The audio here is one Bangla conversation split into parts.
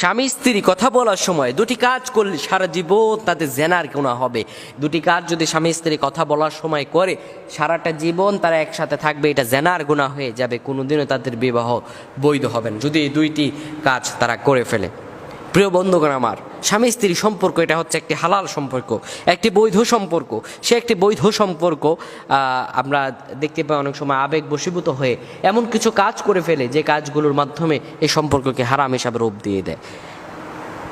স্বামী স্ত্রী কথা বলার সময় দুটি কাজ করলে সারা জীবন তাদের জেনার গোনা হবে। দুটি কাজ যদি স্বামী স্ত্রী কথা বলার সময় করে, সারাটা জীবন তারা একসাথে থাকবে, এটা জেনার গোনা হয়ে যাবে, কোনোদিনও তাদের বিবাহ বৈধ হবেন যদি এই দুইটি কাজ তারা করে ফেলে। প্রিয় বন্ধুগণ আমার স্বামী স্ত্রী সম্পর্ক, এটা হচ্ছে একটি হালাল সম্পর্ক, একটি বৈধ সম্পর্ক। সে একটি বৈধ সম্পর্ক আমরা দেখতে পাই অনেক সময় আবেগ বশীভূত হয়ে এমন কিছু কাজ করে ফেলে যে কাজগুলোর মাধ্যমে এই সম্পর্ককে হারাম হিসাবে রূপ দিয়ে দেয়।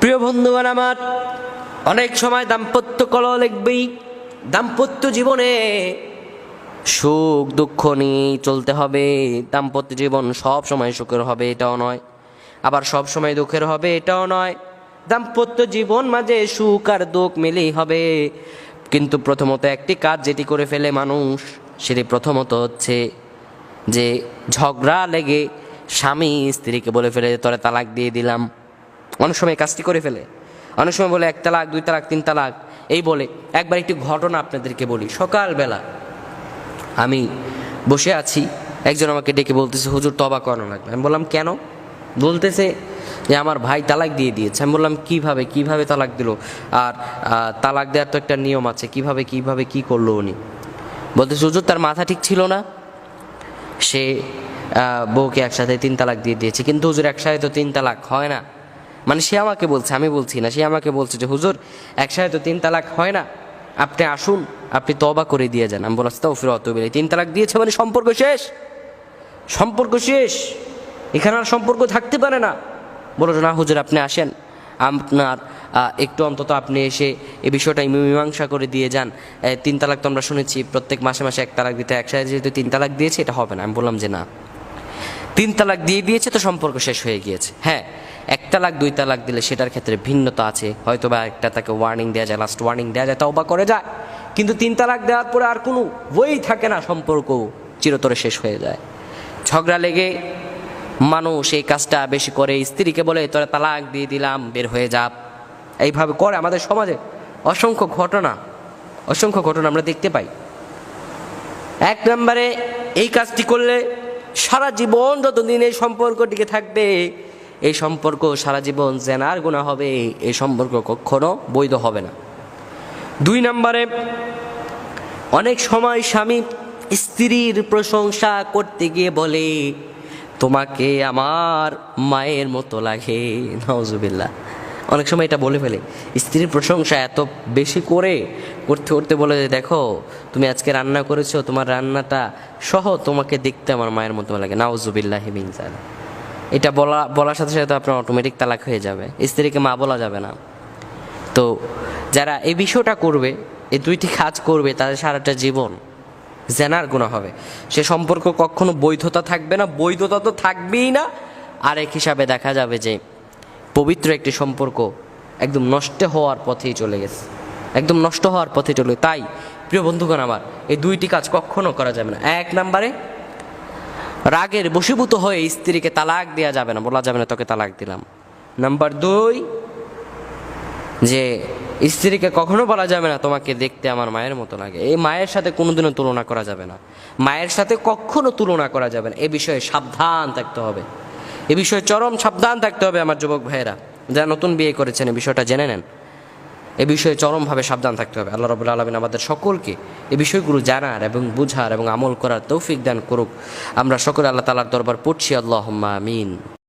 প্রিয় বন্ধুগণ আমার, অনেক সময় দাম্পত্য কলহ লিখবেই, দাম্পত্য জীবনে সুখ দুঃখ নিয়ে চলতে হবে, দাম্পত্য জীবন সব সময় সুখের হবে, এটাও নয়। আবার সব সময় দুঃখের হবে, এটাও নয়। দাম্পত্য জীবন মাঝে সুখ আর দুঃখ মিলেই হবে। কিন্তু প্রথমত একটি কাজ যেটি করে ফেলে মানুষ, সেটি প্রথমত হচ্ছে যে ঝগড়া লেগে স্বামী স্ত্রীকে বলে ফেলে তোরা তালাক দিয়ে দিলাম। অনেক সময় কাজটি করে ফেলে। অনেক সময় বলে, এক তালাক, দুই তালাক, তিন তালাক। এই বলে। একবার একটি ঘটনা আপনাদেরকে বলি। সকালবেলা আমি বসে আছি, একজন আমাকে ডেকে বলতেছে, হুজুর, তবা করানো লাগবে। আমি বললাম, কেন? বলতেছে যে আমার ভাই তালাক দিয়ে দিয়েছে। আমি বললাম, কীভাবে কীভাবে তালাক দিল? আর তালাক দেওয়ার তো একটা নিয়ম আছে, কীভাবে কীভাবে, কি করল উনি? বলতেছে, হুজুর, তার মাথা ঠিক ছিল না। সে বউকে একসাথে তিন তালাক দিয়ে দিয়েছে। কিন্তু হুজুর, একসাথে তো তিন তালাক হয় না। মানে সে আমাকে বলছে, আমি বলছি না, সে আমাকে বলছে যে, হুজুর, একসাথে তো তিন তালাক হয় না। আপনি আসুন, আপনি তবা করে দিয়ে যান। আমি বললাম তাও ফির অত বেলে তিন তালাক দিয়েছে মানে সম্পর্ক শেষ। সম্পর্ক শেষ। এখানে আর সম্পর্ক থাকতে পারে না। বলো না, হুজুর, আপনি আসেন। আপনার একটু অন্তত আপনি এসে এই বিষয়টা মীমাংসা করে দিয়ে যান। তিন তালাক তো আমরা শুনেছি, প্রত্যেক মাসে মাসে এক তালাক দিতে একসাথে যেহেতু তিন তালাক দিয়েছে, এটা হবে না। আমি বললাম যে, না। তিন তালাক দিয়ে দিয়েছে তো সম্পর্ক শেষ হয়ে গিয়েছে। হ্যাঁ এক তালাক, দুই তালাক দিলে সেটার ক্ষেত্রে ভিন্নতা আছে। হয়তো বা একটা তাকে ওয়ার্নিং দেওয়া যায় লাস্ট ওয়ার্নিং দেওয়া যায় তাও বা করে যায়। কিন্তু তিন তালাক দেওয়ার পরে আর কোনো বই থাকে না সম্পর্ক চিরতরে শেষ হয়ে যায়। ঝগড়া লেগে মানুষ এই কাজটা বেশি করে, স্ত্রীকে বলে, তোরা তালাক দিয়ে দিলাম, বের হয়ে যা। এইভাবে করে আমাদের সমাজে অসংখ্য ঘটনা অসংখ্য ঘটনা আমরা দেখতে পাই। এক নম্বরে, এই কাজটি করলে সারা জীবন যতদিন এই সম্পর্ক টিকে থাকবে, এই সম্পর্ক সারা জীবন জেনার গুণা হবে, এই সম্পর্ক কখনো বৈধ হবে না। দুই নম্বরে, অনেক সময় স্বামী স্ত্রীর প্রশংসা করতে গিয়ে বলে তোমাকে আমার মায়ের মতো লাগে। নজুবিল্লা অনেক সময় এটা বলে ফেলে। স্ত্রীর প্রশংসা এত বেশি করে করতে করতে বলে যে, দেখো, তুমি আজকে রান্না করেছ, তোমার রান্নাটা সহ তোমাকে দেখতে আমার মায়ের মতো লাগে। নাউজুবিল্লাহ মিনজাল এটা বলা, বলার সাথে সাথে আপনার অটোমেটিক তালাক হয়ে যাবে। স্ত্রীকে মা বলা যাবে না। তো যারা এই বিষয়টা করবে, এই দুইটি কাজ করবে, তাদের সারাটা জীবন জেনার গুণা হবে। সে সম্পর্ক কখনো বৈধতা থাকবে না, বৈধতা তো থাকবেই না। আর এক হিসাবে দেখা যাবে যে পবিত্র একটি সম্পর্ক একদম নষ্ট হওয়ার পথেই চলে গেছে। একদম নষ্ট হওয়ার পথে চলে তাই, প্রিয় বন্ধুগণ আমার, এই দুইটি কাজ কখনো করা যাবে না। এক নাম্বারে, রাগের বশীভূত হয়ে স্ত্রীকে তালাক দেওয়া যাবে না, বলা যাবে না তোকে তালাক দিলাম। নাম্বার দুই যে স্ত্রীকে কখনো বলা যাবে না, তোমাকে দেখতে আমার মায়ের মতো লাগে। এই মায়ের সাথে কোনোদিনও তুলনা করা যাবে না। মায়ের সাথে কখনো তুলনা করা যাবে না। এ বিষয়ে সাবধান থাকতে হবে। এ বিষয়ে চরম সাবধান থাকতে হবে আমার যুবক ভাইয়েরা। যারা নতুন বিয়ে করেছেন এই বিষয়টা জেনে নেন। এ বিষয়ে চরমভাবে সাবধান থাকতে হবে। আল্লাহ রবুল্লা আলমিন আমাদের সকলকে এই বিষয়গুলো জানার এবং বুঝার এবং আমল করার তৌফিক দান করুক। আমরা সকলে আল্লাহ তালার দরবার পড়ছি আল্লাহ আমিন।